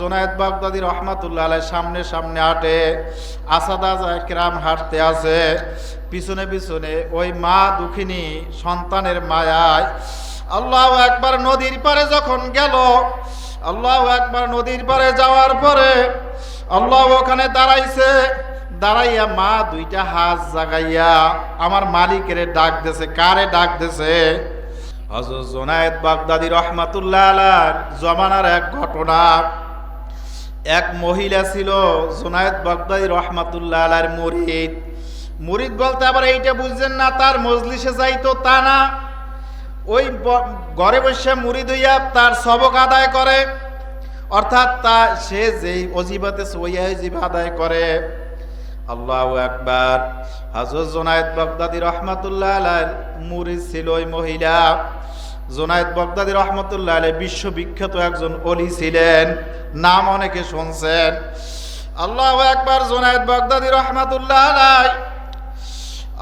জোনায়েদ বাগদাদি রহমাতুল্লাহ আলাই সামনে সামনে হাঁটে, আসাদা কিরাম হাঁটতে আছে পিছনে পিছনে ওই মা দুঃখিনী সন্তানের মায়ায় আল্লাহ একবার নদীর পারে যখন গেল, আল্লাহ একবার নদীর পারে যাওয়ার পরে আল্লাহ ওখানে দাঁড়াইছে। দাঁড়াইয়া মা দুইটা হাত জাগাইয়া আমার মালিকের ডাক দেছে, কারে ডাক দেছে? হজরত জোনায়েদ বাগদাদি রহমাতুল্লাহ আলার জমানার এক ঘটনা। এক মহিলা ছিল জোনায়েদ বাগদাদি রহমাতুল্লাহ আলার মুরিদ। মুরিদ বলতে আবার এইটা বুঝছেন না, তার মজলিসে যাইতো তা না। ওই ঘরে বসে মুরিদ হইয়া তার সবক আদায় করে। অর্থাৎ তা, সে যেই অজিবাতে, ওই অজিবা আদায় করে। আল্লাহ একবার হাজর জোনায়েদ বাগদাদি রহমাতুল্লাহ আলার মুরিদ ছিল ওই মহিলা। জোনায়েদ বাগদাদি রহমতুল্লাহ আলাই বিশ্ববিখ্যাত একজন অলি ছিলেন। নাম অনেকে শুনছেন। আল্লাহ একবার জোনায়েদ বাগদাদি রহমাতুল্লাহ আলাই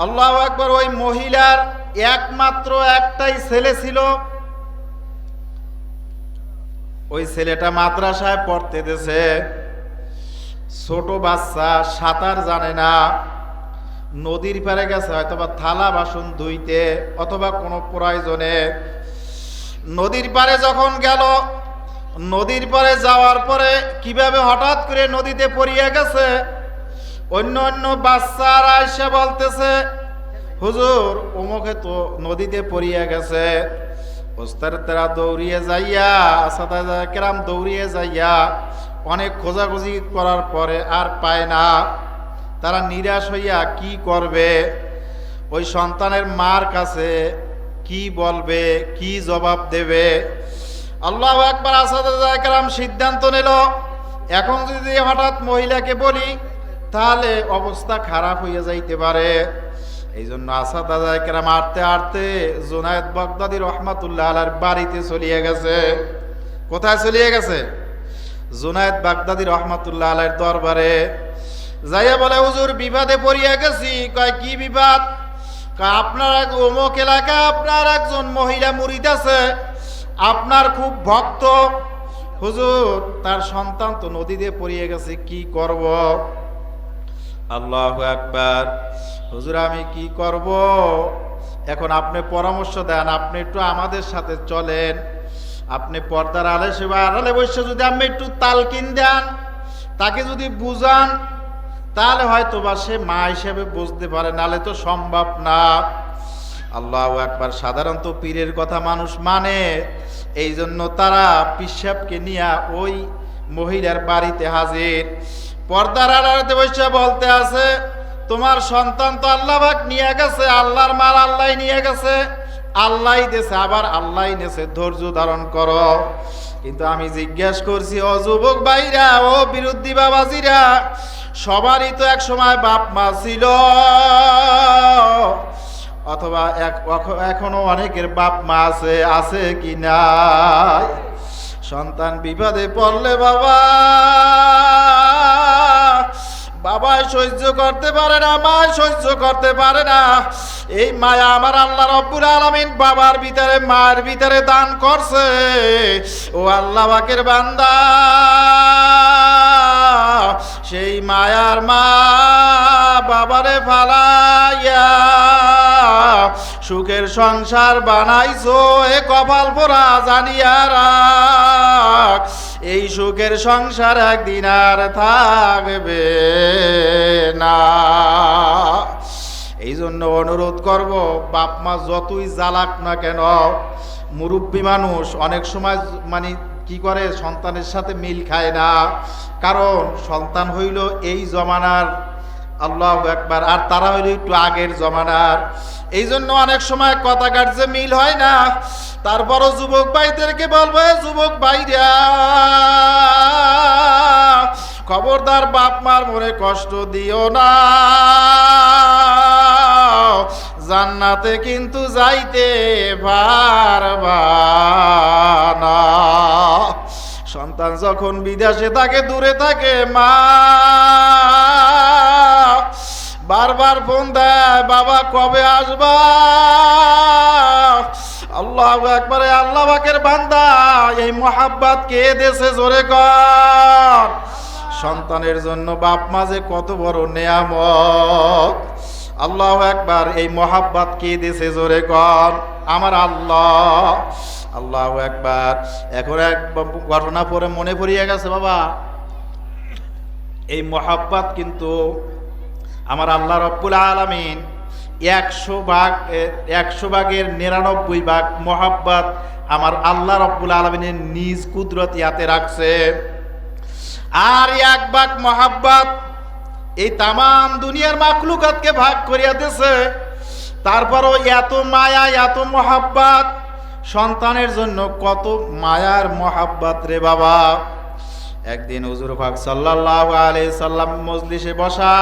আল্লাহ একবার ওই মহিলার একমাত্র একটাই ছেলে ছিল। ওই ছেলেটা মাদ্রাসায় পড়তে দেছে ছোট বাচ্চা, সাঁতার জানে না। নদীর পারে গেছে হয়তো বা থালা বাসন ধুইতে, অথবা কোনো প্রয়োজনে নদীর পারে যখন গেল, নদীর পারে যাওয়ার পরে কীভাবে হঠাৎ করে নদীতে পড়িয়ে গেছে, অন্য অন্য বাচ্চারা এসে বলতেছে, হুজুর অমুকে তো নদীতে পড়িয়ে গেছে। তারা দৌড়িয়ে যাইয়া কেরাম দৌড়িয়ে যাইয়া অনেক খোঁজাখুঁজি করার পরে আর পায় না। তারা নিরাশ হইয়া, কি করবে? ওই সন্তানের মার কাছে কি বলবে, কি জবাব দেবে? আল্লাহ একবার আসাদাম সিদ্ধান্ত নিল, এখন যদি হঠাৎ মহিলাকে বলি, তাহলে অবস্থা খারাপ হইয়া যাইতে পারে। এই জন্য আসাদ আদায়কেরা মারতে আরতে জোনায়েদ বাগদাদি রহমাতুল্লাহ আলার বাড়িতে চলিয়ে গেছে। কোথায় চলিয়ে গেছে? জোনায়েদ বাগদাদি রহমাতুল্লাহ আলার দরবারে। যাইয়া বলে, হুজুর, বিবাদে পড়িয়া গেছি। কয়, কি বিবাদ? আপনার এক অমুক এলাকা আপনার একজন মহিলা মুরিদ আছে, আপনার খুব ভক্ত। হুজুর, তার সন্তান তো নদীতে পড়িয়ে গেছে, কি করব? আল্লাহ একবার হুজুর, আমি কি করব? এখন আপনি পরামর্শ দেন, আপনি একটু আমাদের সাথে চলেন। আপনি পর্দার আলে সেবা আড়ালে বসে যদি আপনি একটু তালকিন দেন, তাকে যদি বুঝান তাহলে হয়তো বা সে মা হিসেবে বুঝতে পারে, নালে তো সম্ভব না। আল্লাহ একবার সাধারণত পীরের কথা মানুষ মানে। এই জন্য তারা পিসাবকে নিয়ে ওই মহিলার বাড়িতে হাজির। পর্দার আড়াতে বসে বলতে আছে, তোমার সন্তান তো আল্লাহ পাক নিয়ে গেছে, আল্লাহর মাল আল্লাহ নিয়ে গেছে। আল্লাহ দেছে, আবার আল্লাহ নেছে, ধৈর্য ধারণ করো। কিন্তু আমি জিজ্ঞাসা করছি, ও যুবক ভাইরা, ও বিরুদ্ধী বাবাজিরা, সবারই তো এক সময় বাপ মা ছিল। অথবা এখনও অনেকের বাপ মা আছে আছে কি না সন্তান বিপদে পড়লে বাবা বাবাই সহ্য করতে পারে না মা সহ্য করতে পারে না। এই মায়া আমার আল্লাহ রব্বুল আলমিন বাবার ভিতরে মায়ের ভিতরে দান করছে। ও আল্লাহ বাকের বান্দা, সেই মায়ার মা বাবারে ফালাইয়া সুখের সংসার বানাইছো, এ কপাল পোড়া জানিয়া এই সুখের সংসার একদিন আর থাকবে না। এই জন্য অনুরোধ করব, বাপ মা যতই জ্বালাক না কেন, মুরব্বী মানুষ অনেক সময় মানে কি করে, সন্তানের সাথে মিল খায় না। কারণ সন্তান হইল এই জমানার আল্লাহ একবার আর তারা হইল একটু আগের জমানার। এই জন্য অনেক সময় কথা কাটছে মিল হয় না। তারপরও যুবক ভাইদেরকে বলব, "এ যুবক ভাইরা, খবরদার বাপ মার মনে কষ্ট দিও না। জান্নাতে কিন্তু যাইতে পারবা না। সন্তান যখন বিদেশে থাকে, দূরে থাকে, মা বারবার ফোন দেয়, বাবা কবে আসবা? আল্লাহ একবারে আল্লাহ পাকের বান্দা, এই মোহাব্বত কে দেশে জোরে কর? সন্তানের জন্য বাপ মাঝে কত বড় নেয়ামত। আল্লাহ একবার এই মোহাব্বত কে দেশে জোরে কর? আমার আল্লাহ। আল্লাহ একবার এখন এক ঘটনা পরে মনে পড়িয়ে গেছে বাবা। এই মোহাব্বত কিন্তু আমার আল্লাহ রব্বুল আলমিন একশো ভাগ, একশো ভাগের নিরানব্বই ভাগ মোহাব্বত আমার আল্লাহ রব্বুল আলমিনের নিজ কুদরত ইয়াতে রাখছে। আর এক ভাগ মোহাব্বত এই তামাম দুনিয়ার মাখলুকাতকে ভাগ করিয়া দিছে। তারপরও এত মায়া, এত মোহাব্বত, সন্তানের জন্য কত মায়ার মোহাব্বত রে বাবা। একদিন হুজুর পাক সাল্লাল্লাহু আলাইহি সাল্লাম মজলিসে বসা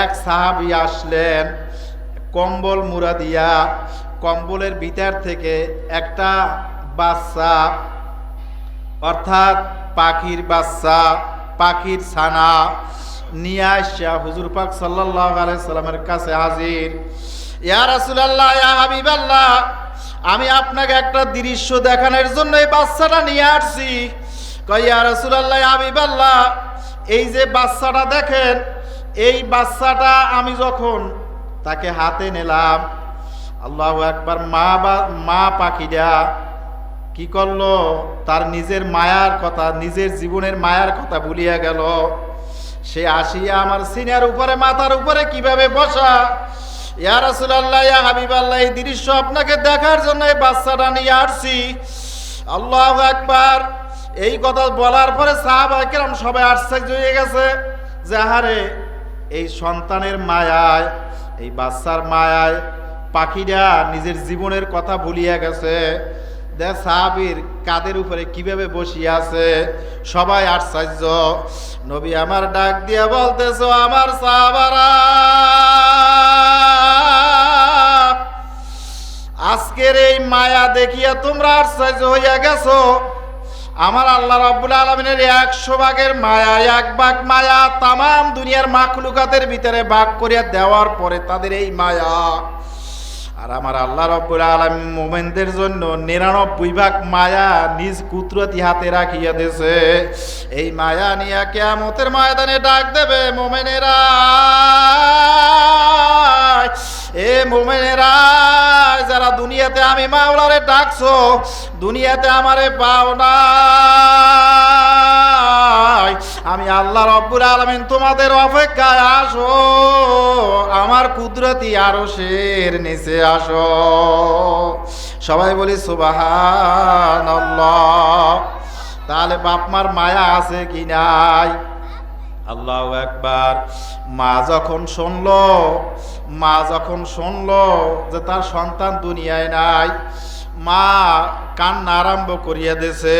এক সাহাবী আসলেন, কম্বল মুড়া দিয়া, কম্বলের ভিতর থেকে একটা বাচ্চা, অর্থাৎ পাখির বাচ্চা, পাখির ছানা নিয়ে আসা হুজুর পাক সাল্লাল্লাহু আলাইহি সাল্লামের কাছে হাজির। ইয়া রাসূলুল্লাহ, ইয়া হাবিবাল্লাহ, আমি আপনাকে একটা দৃশ্য দেখানোর জন্য এই বাচ্চাটা নিয়ে আসছি। কইয়া রসুলাল্লাহ আবিবাল্লাহ এই যে বাচ্চাটা দেখেন এই বাচ্চাটা আমি যখন তাকে হাতে নিলাম, আল্লাহ একবার মা বা, মা পাখিটা কি করল? তার নিজের মায়ার কথা, নিজের জীবনের মায়ার কথা ভুলিয়া গেল। সে আসিয়া আমার সিনিয়র উপরে, মাথার উপরে কীভাবে বসা? ইয়া রাসূলুল্লাহ, ইয়া হাবিবাল্লাহ, এই দৃশ্য আপনাকে দেখার জন্য এই বাচ্চাটা নিয়ে আসছি। আল্লাহ একবার এই কথা বলার পরে সাহাবাহাম সবাই আশ্চর্য হয়ে গেছে যে, আহারে এই সন্তানের মায়ায়, এই বাচ্চার মায়ায় পাখিরা নিজের জীবনের কথা ভুলিয়া গেছে। দেখ সাহাবির কাদের উপরে কীভাবে বসিয়ে আছে, সবাই আশ্চর্য। নবী আমার ডাক দিয়া বলতেছ, আমার সাহাবারা, আজকের এই মায়া দেখিয়া তোমরা আশ্চর্য হইয়া গেছো। আমার আল্লাহ রাব্বুল আলমিনের একশো ভাগের মায়া, এক ভাগ মায়া তামাম দুনিয়ার মাখলুকাতের ভিতরে ভাগ করিয়া দেওয়ার পরে তাদের এই মায়া। আর আমার আল্লাহ রব্বুল আলম মোমেনদের জন্য নিরানব্বই ভাগ মায়া নিজ কুদরতি হাতে রাখিয়া দেছে এই মায়া নিয়ে কেয়ামতের ময়দানে ডাক দেবে মোমেনেরা। এ মোমেনেরা, যারা দুনিয়াতে আমি মাওলারে ডাকছো, দুনিয়াতে আমারে পাও না আমি আল্লাহ রব্বুল আলমিন তোমাদের অপেক্ষায় আসো, আমার কুদরতি আরও শের নিচে আসো। সবাই বলি সুবাহান তাহলে বাপমার মায়া আছে কি নাই? আল্লাহ একবার মা যখন শুনলো, মা যখন শুনলো যে তার সন্তান দুনিয়ায় নাই, মা কান্না আরম্ভ করিয়া দিছে।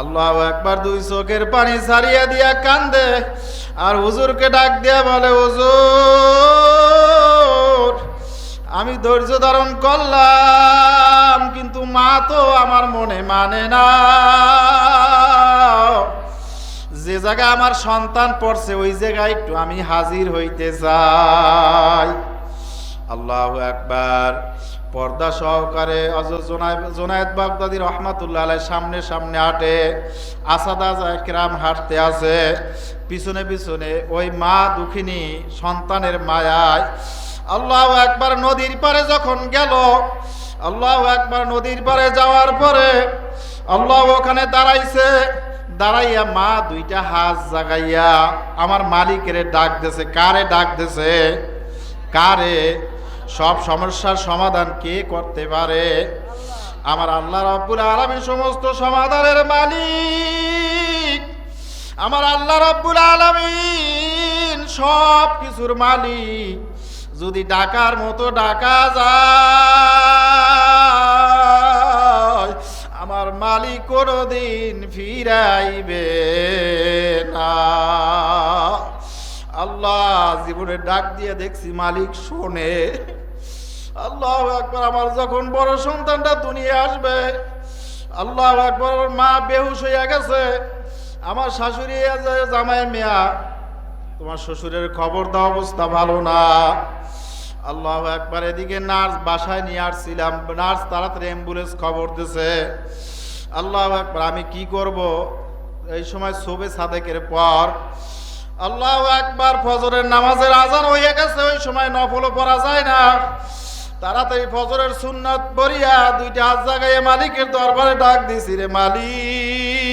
আল্লাহ একবার দুই চোখের পানি ছাড়িয়া দিয়া কান্দে আর হুজুরকে ডাক দিয়া বলে, হুজুর, আমি ধৈর্য ধারণ করলাম, কিন্তু মা তো আমার মনে মানে না। যে জায়গায় আমার সন্তান পড়ছে, ওই জায়গায় একটু আমি হাজির হইতে চাই। আল্লাহ একবার পর্দা সহকারে জোনায়দ বাগদাদি রহমাতুল্লাহ আলাই সামনে সামনে হাঁটে, আসাদা একরাম হাঁটতে আছে পিছনে পিছনে ওই মা দুঃখিনী সন্তানের মায়ায় আল্লাহ একবার নদীর পারে যখন গেল, আল্লাহ একবার নদীর পারে যাওয়ার পরে আল্লাহ ওখানে দাঁড়াইছে। দাঁড়াইয়া মা দুইটা হাত জাগাইয়া আমার মালিকের ডাক দেছে, কারে ডাক দেছে? কারে? সব সমস্যার সমাধান কে করতে পারে? আমার আল্লাহ রব্বুল আলমী সমস্ত সমাধানের মালিক। আমার আল্লাহ রব্বুল আলমিন সব কিছুর মালিক। যদি ডাকার মতো ডাকা যায় মালিক কোনোদিন ফিরাইবে না। আল্লাহ জীবনে ডাক দিয়ে দেখছি মালিক শোনে। আল্লাহ একবার আমার যখন বড় সন্তানটা দুনিয়া আসবে, আল্লাহ একবার মা বেহুশ হইয়া গেছে। আমার শাশুড়ি জামাই মেয়া, তোমার শ্বশুরের খবর দেওয়া অবস্থা ভালো না। আল্লাহ একবার এদিকে নার্স বাসায় নিয়ে আসছিলাম। নার্স তাড়াতাড়ি অ্যাম্বুলেন্স খবর দিছে। আল্লাহ একবার আমি কি করব? এই সময় শোবে সাদেকের পর আল্লাহ একবার ফজরের নামাজের আজান হয়ে গেছে, ওই সময় নফলও পড়া যায় না। তাড়াতাড়ি ফজরের সুন্নাত পড়িয়া দুইটা হাত জাগাইয়ে মালিকের দরবারে ডাক দিছি রে মালিক।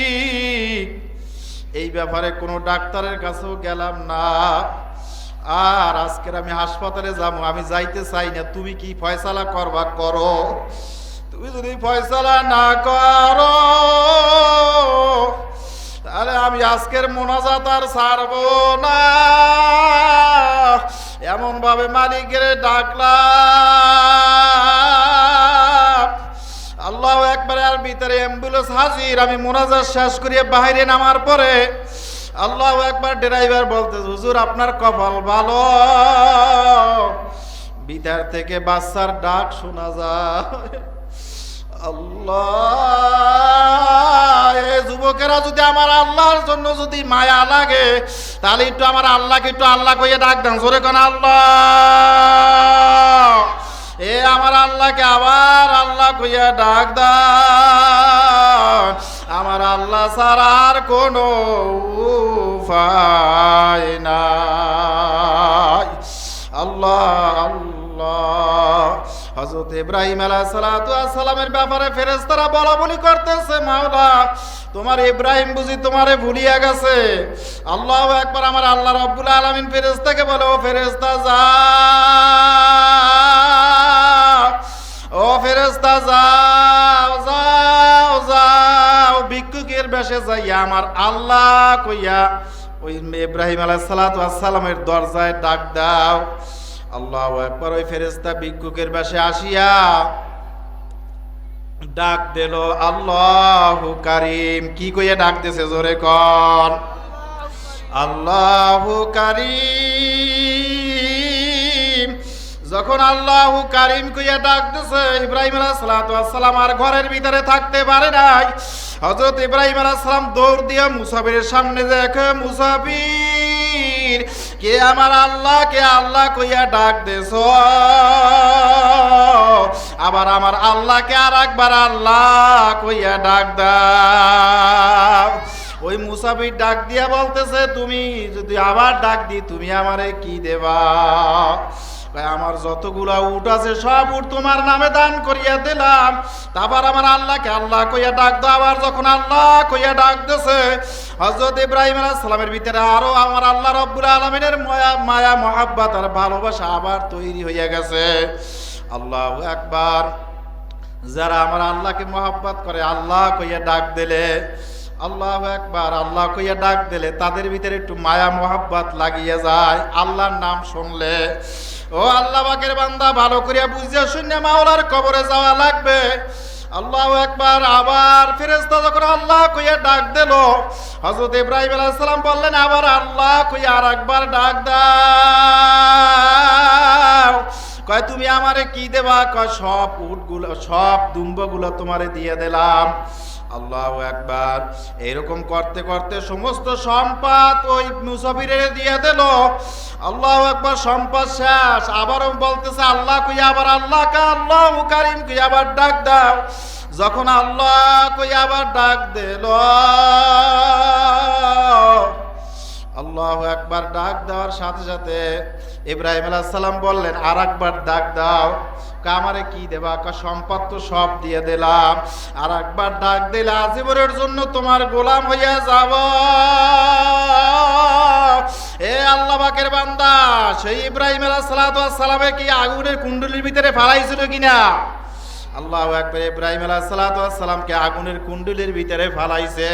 এই ব্যাপারে কোনো ডাক্তারের কাছেও গেলাম না। আর আজকের আমি হাসপাতালে যাব, আমি যাইতে চাই না, তুমি কি ফয়সালা করবা, করো। তুমি যদি ফয়সালা না করো, তাহলে আমি আজকের মোনাজাত আর ছাড়বো না। এমন ভাবে মালিকের ডাকলাম। আল্লাহ একবার আর ভিতরে অ্যাম্বুলেন্স হাজির। আমি মোনাজাত শেষ করিয়ে বাইরে নামার পরে আল্লাহ একবার ড্রাইভার বলতে হুজুর, আপনার কপাল ভালো। বিদার থেকে বাচ্চার ডাক শোনা যায়। আল্লাহ যুবকেরা যদি আমার আল্লাহর জন্য যদি মায়া লাগে, তাহলে একটু আমার আল্লাহকে একটু আল্লাহ কইয়ে ডাক দেন। জোরে কোন, আল্লাহ। এ আমার আল্লাহকে আবার আল্লাহ কইয়া ডাক দান। আমার আল্লাহ আর কোনো উপায় নাই। আল্লাহ আল্লাহ। হজরত ইব্রাহিম আলাহ সালামের ব্যাপারে ফেরেস্তারা বলা বলি করতেছে, মাওলা, তোমার ইব্রাহিম বুঝি তোমারে ভুলিয়া গেছে। আল্লাহ একবার আমার আল্লাহ রব্বুল আলমিন ফেরেস্তাকে বলে, ও ফেরেস্তা যা। ও ফেরেস্তা যাও যাও যাও, ভিক্ষুকের বেশে যাইয়া আমার আল্লাহ কইয়া, ওই ইব্রাহিম আলাহ সালামের দরজায় ডাক দাও। আল্লাহ একবার ওই ফেরেস্তা ভিক্ষুকের বেশে আসিয়া ডাক দিল, আল্লাহ কারিম। কি কইয়া ডাক দিছে জোরে কন? আল্লাহ কারিম। যখন আল্লাহ কারিম কইয়া ডাক দিছে ইব্রাহিম আলাইহিসসালাম আর ঘরের ভিতরে থাকতে পারে নাই। হযরত ইব্রাহিম আলাইহিসসালাম দৌড় দিয়া মুসাফিরের সামনে দেখে, মুসাফির! কে আমার আল্লাহ, কে আল্লাহ কইয়া ডাক দেছ? আবার আমার আল্লাহকে আর একবার আল্লাহ কইয়া ডাক দাও। ওই মুসাফির ডাক দিয়া বলতেছে, তুমি যদি আবার ডাক দি, তুমি আমারে কি দেবা? আমার যতগুলা উট আছে, সব উট তোমার নামে দান করিয়া দিলাম। তারপর আমার আল্লাহকে আল্লাহ কইয়া ডাক দাও। আবার যখন আল্লাহ কইয়া ডাক দিছে হজরত ইব্রাহিম সালামের ভিতরে আরও আমার আল্লাহ রব্বুল আলমিনের মায়া মায়া, মহাব্বত আর ভালোবাসা আবার তৈরি হইয়া গেছে। আল্লাহ একবার যারা আমার আল্লাহকে মহাব্বত করে, আল্লাহ কইয়া ডাক দিলে, আল্লাহ একবার আল্লাহ কইয়া ডাক দিলে, তাদের ভিতরে একটু মায়া, মোহাব্বত লাগিয়ে যায়। আল্লাহর নাম শুনলে ও আল্লাহ বাকের বান্দা, ভালো করিয়া বুঝিয়া শুনে মাওলার কবরে যাওয়া লাগবে। আল্লাহ একবার আবার ফেরেস্তা যখন আল্লাহ কইয়া ডাক দিল হজরত ইব্রাহিম আলাইহিস সালাম বললেন, আবার আল্লাহ কইয়া আর একবার ডাক দাও। কয়, তুমি আমারে কি দেবা? কয়, সব উটগুলো, সব দুম্বগুলো তোমারে দিয়ে দিলাম। আল্লাহ একবার এরকম করতে করতে সমস্ত সম্পাদ ওই মুসাফিরের দিয়ে দিল। আল্লাহ একবার সম্পাদ শেষ। আবারও বলতেছে, আল্লাহ কুই, আবার আল্লাহ কা আল্লাহ কারিম কুই, আবার ডাক দাও। যখন আল্লাহ কুই, আবার ডাক দিল আল্লাহ একবার ডাক দেওয়ার সাথে সাথে ইব্রাহিম সালাম বললেন আর একবার ডাক দাও। কা আমারে কি দেবা? কা সম্পদ তো সব দিয়ে দিলাম। আর একবার ডাক দিলে আজীবনের জন্য তোমার গোলাম হইয়া যাব। এ আল্লাহ পাকের বান্দা, সেই ইব্রাহিম সালামে কি আগুনের কুণ্ডলীর ভিতরে ফালাইছিল কিনা? আল্লাহ একবার ইব্রাহিম আলাহ সালাতামকে আগুনের কুণ্ডলীর ভিতরে ফালাইছে।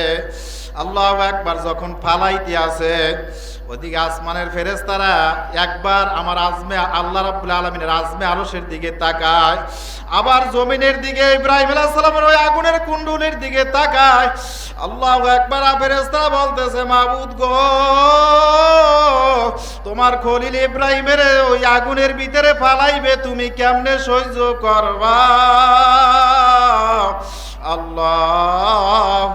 আল্লাহ একবার যখন ফালাইতে আছে ওদিকে আসমানের ফেরেস্তারা একবার আমার আজমে, আল্লাহ রাব্বুল আলমিনের আজমে আলসের দিকে তাকায়, আবার জমিনের দিকে ইব্রাহিম আলাহ ওই আগুনের কুণ্ডলীর দিকে তাকায়। আল্লাহ একবার ফেরেস্তারা বলতেছে, মাবুদ গো, তোমার খলিল ইব্রাহিমের ওই আগুনের ভিতরে ফালাইবে, তুমি কেমনে সহ্য করবা? আল্লাহ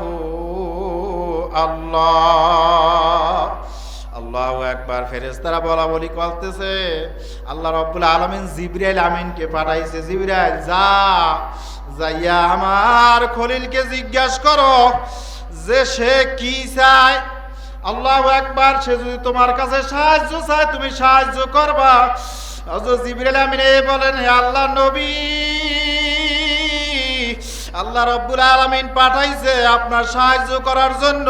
আল্লাহ। আল্লাহ একবার ফেরেস্তারা বলা বলি করতেছে, আল্লাহ রব্বুল আলমিন জিব্রাইল আমিনকে পাঠাইছে, জিব্রাইল, যা, যাইয়া আমার খলিলকে জিজ্ঞাসা করো, যে সে কি চায়? আল্লাহ একবার সে যদি তোমার কাছে সাহায্য চায়, তুমি সাহায্য করবা। জিবরাইল আমিন বলেন, হে আল্লাহ নবী আল্লাহ রব্বুল আলামিন পাঠাইছে আপনার সাহায্য করার জন্য।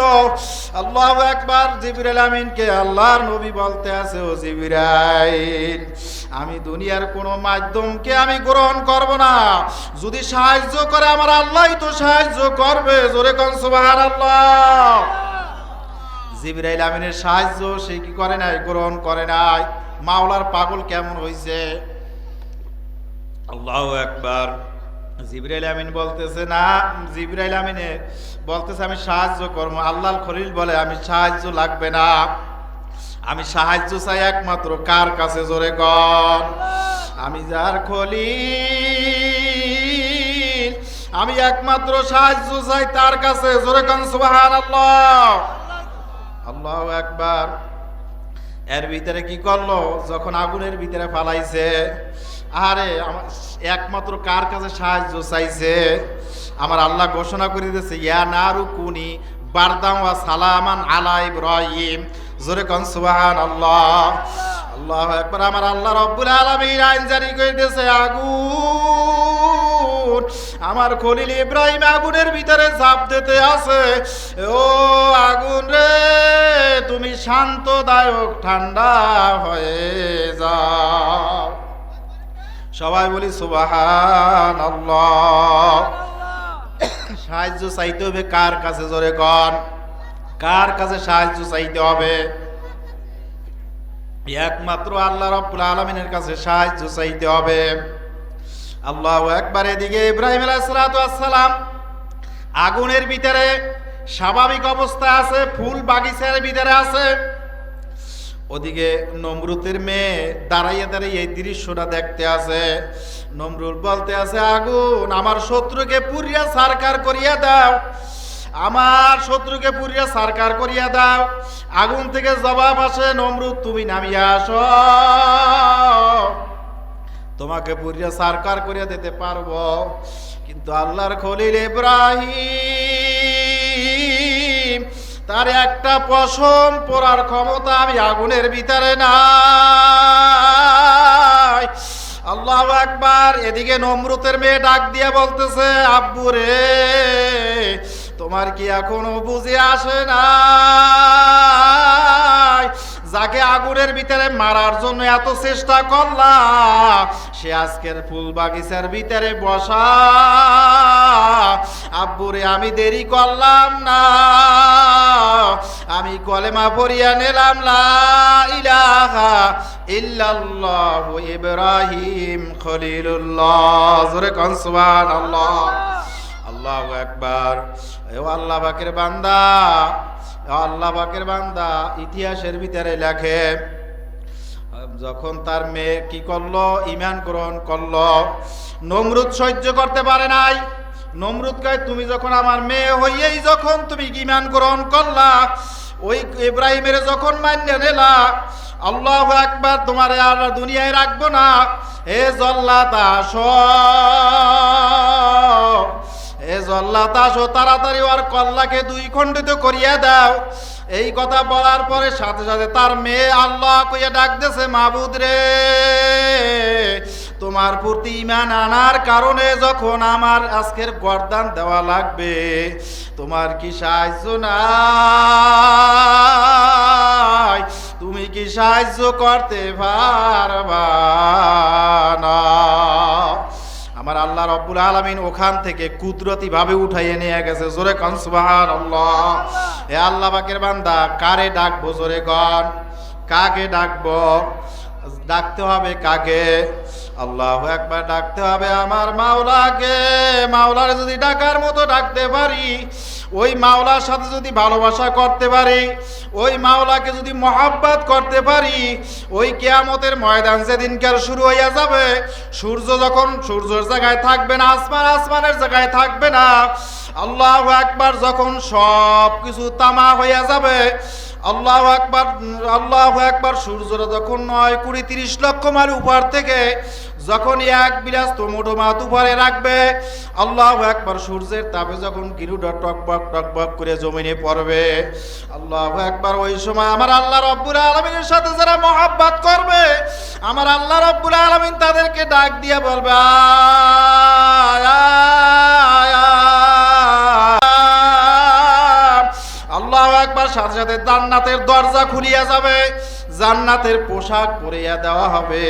আল্লাহ একবার জিবরাইল আমিনকে আল্লাহর নবী বলতে আছে, ও জিবরাইল আমি দুনিয়ার কোনো মাধ্যমকে আমি গ্রহণ করব না। যদি সাহায্য করে আমার আল্লাহই তো সাহায্য করবে। জোরে কন, সুবহানাল্লাহ। জিবরাইল আমিনের সাহায্য সে কি করে নাই, গ্রহণ করে নাই। মাওলার পাগল কেমন হয়েছে আল্লাহ একবার জিবরাইল আমিন বলতেছে, না, জিবরাইল আমিনে বলতেছে, আমি সাহায্য করব। আল্লাহ খলিল বলে, আমি সাহায্য লাগবে না। আমি সাহায্য চাই একমাত্র কার কাছে? জোরে কর আমি যার খলিল, আমি একমাত্র সাহায্য চাই তার কাছে। জোরে কন, সুবহানাল্লাহ। আল্লাহ একবার এর ভিতরে কি করল? যখন আগুনের ভিতরে ফালাইছে আরে আমার একমাত্র কার কাছে সাহায্য চাইছে? আমার আল্লাহ ঘোষণা করে দিয়েছে, ইয়া নারু কুনি বারদাম ওয়া সালামান আলা ইব্রাহিম। জোরে কন সুবহান আল্লাহ আল্লাহ একবার আমার আল্লাহ রব্বুল আলামিন আইন জারি করে দিয়েছে, আগুন। আমার খলিল ইব্রাহিম আগুনের ভিতরে ঝাঁপ দিতে আছে। ও আগুন রে, তুমি শান্তদায়ক ঠান্ডা হয়ে যাও। সবাই বলি সুবাহান সাহায্য চাইতে হবে কার কাছে? জোরে কন। কার কাছে সাহায্য চাইতে হবে? একমাত্র আল্লাহ রব্বুল আলমিনের কাছে সাহায্য চাইতে হবে। আল্লাহ একবার এদিকে ইব্রাহিম আলাইসালাম আগুনের ভিতরে স্বাভাবিক অবস্থা আছে ফুল বাগিচার ভিতরে আছে। ওদিকে নমরুতের মেয়ে দাঁড়াইয়ে দাঁড়িয়ে এই দৃশ্যটা দেখতে আছে। নমরুল বলতে আছে, আগুন, আমার শত্রুকে পুরিয়া সারকার করিয়া দাও। আমার শত্রুকে পুরিয়া সারকার করিয়া দাও। আগুন থেকে জবাব আসে, নমরুদ, তুমি নামিয়া আসো। তোমাকে পুরিয়া সারকার করিয়া দিতে পারব। কিন্তু আল্লাহর খলিল ইব্রাহিম তার একটা পশম পরার ক্ষমতা আমি আগুনের ভিতরে নাই। আল্লাহ একবার এদিকে নমরুতের মেয়ে ডাক দিয়ে বলতেছে, আব্বু রে, তোমার কি এখনও বুঝে আসে না যাকে আগুনের ভিতরে মারার জন্য এত চেষ্টা করলাম সে আজকের ফুল বাগিচার ভিতরে বসা। আব্বুরে, আমি দেরি করলাম না। আমি কলেমা পড়িয়া নিলাম, লা ইল্লাল্লাহ ইব্রাহিম খলিলুল্লাহ। জোরে কন, সুবহানাল্লাহ। আল্লাহু আকবার। ও আল্লাহ পাকের বান্দা। আল্লাহ পাকের বান্দা ইতিহাসের ভিতরে লেখে, যখন তার মেয়ে কি করল? ইমান গ্রহণ করল। নমরুদ সহ্য করতে পারে নাই। নমরুদ কয়, তুমি যখন আমার মেয়ে হইয়েই যখন তুমি ইমান গ্রহণ করলা, ওই ইব্রাহিমের যখন মান্য নেলা, আল্লাহ একবার তোমার আর দুনিয়ায় রাখব না। হে জল্লাত আসো এ জল্লাত আসো তাড়াতাড়ি ওর কল্লাকে দুই খণ্ডিত করিয়া দাও। এই কথা বলার পরে সাথে সাথে তার মেয়ে আল্লাহ কইয়া ডাকতেছে মাবুদ রে, তোমার প্রতি ইমান আনার কারণে যখন আমার আজকের গরদান দেওয়া লাগবে, তোমার কি সাহায্য নাই? তুমি কি সাহায্য করতে পারবা না? আমার আল্লাহ রব্বুল আলমিন ওখান থেকে কুদরতি ভাবে উঠাইয়ে নিয়ে গেছে। জোরে কন আল্লাহ হে আল্লাহ বাকের বান্দা, কারে ডাকবো? জোরে কন। কাকে ডাকবো? ডাকতে হবে কাকে? আল্লাহ একবার ডাকতে হবে আমার মাওলাকে। মাওলার যদি ডাকার মতো ডাকতে পারি ওই মাওলার সাথে যদি ভালোবাসা করতে পারি, ওই মাওলাকে যদি মহাব্বাত করতে পারি, ওই কেয়ামতের ময়দান যেদিনকার শুরু হইয়া যাবে, সূর্য যখন সূর্যের জায়গায় থাকবে না, আসমান আসমানের জায়গায় থাকবে না, আল্লাহ একবার যখন সব কিছু তামা হইয়া যাবে, আল্লাহ একবার আল্লাহ একবার সূর্যরা যখন নয়, কুড়ি তিরিশ লক্ষ মাইল উপর থেকে যখন এক বিরাজ তোমটো মাত উপরে রাখবে, আল্লাহ একবার সূর্যের তাপে যখন গিরুটা টকবক টকবক করে জমিনে পড়বে, আল্লাহ একবার ওই সময় আমার আল্লাহ রব্বুল আলমিনের সাথে যারা মহাব্বাত করবে, আমার আল্লাহ রব্বুল আলমিন তাদেরকে ডাক দিয়ে বলবে। আল্লাহ একবার সাথে সাথে জান্নাতের দরজা খুলিয়া যাবে জান্নাতের পোশাক পরিয়া দেওয়া হবে।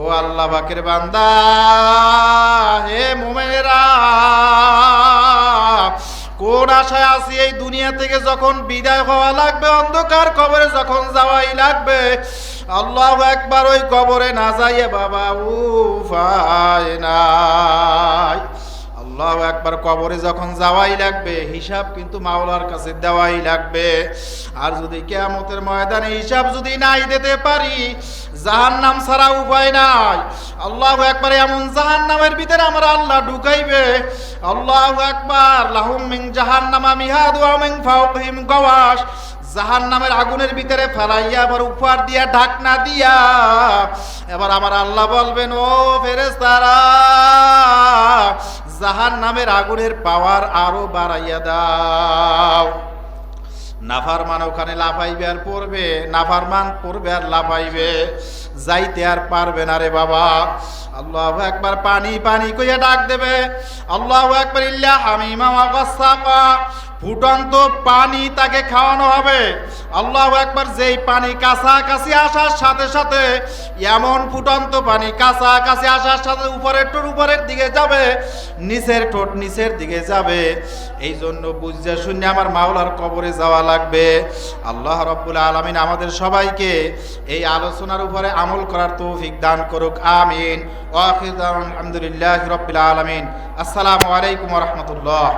ও আল্লাহ বাকের বান্দা, হে মোমেরা কোন আশায় আছি এই দুনিয়া থেকে যখন বিদায় হওয়া লাগবে, অন্ধকার কবরে যখন যাওয়াই লাগবে, আল্লাহ একবার ওই কবরে না যাইয়ে বাবা উফায় নাই। আল্লাহ একবার কবরে যখন যাওয়াই লাগবে, হিসাব কিন্তু মাওলার কাছে দেওয়াই লাগবে। আর যদি কেয়ামতের ময়দানে হিসাব যদি নাই দিতে পারি, জাহান্নাম ছাড়া উপায় নাই। আল্লাহ একবার এমন জাহান্নামের ভিতরে আমার আল্লাহ ঢুকাইবে। আল্লাহ একবার লাহুম মিন জাহান্নামা মিহাদু ফাওকিহিম গাওয়াশ। জাহান নামের আগুনের ভিতরে ফেলাইয়া আবার উপহার দিয়া, ঢাকনা দিয়া। এবার আমার আল্লাহ বলবেন, ও ফেরেস্তারা জাহান নামের আগুনের পাওয়ার আরও বাড়াইয়া দাও। নাফার মান ওখানে লাফাইবে আর পড়বে নাফার মান পড়বে আর লাফাইবে। যাইতে আর পারবে না রে বাবা। আল্লাহ একবার পানি পানি কইয়া ডাক দেবে। আল্লাহ একবার ইল্লা হামিমা ফুটন্ত পানি তাকে খাওয়ানো হবে। আল্লাহ একবার যেই পানি কাছাকাছি আসার সাথে সাথে এমন ফুটন্ত পানি কাছাকাছি আসার সাথে উপরের টোট উপরের দিকে যাবে, নিচের ঠোঁট নিচের দিকে যাবে। এই জন্য বুঝতে শুনে আমার মাওলার কবরে যাওয়া লাগবে। আল্লাহ রব্বুল আলমিন আমাদের সবাইকে এই আলোচনার উপরে আমল করার তৌফিক দান করুক। আমিন। আলহামদুলিল্লাহ রব্বিল আলমিন। আসসালামু আলাইকুম রহমতুল্লাহ।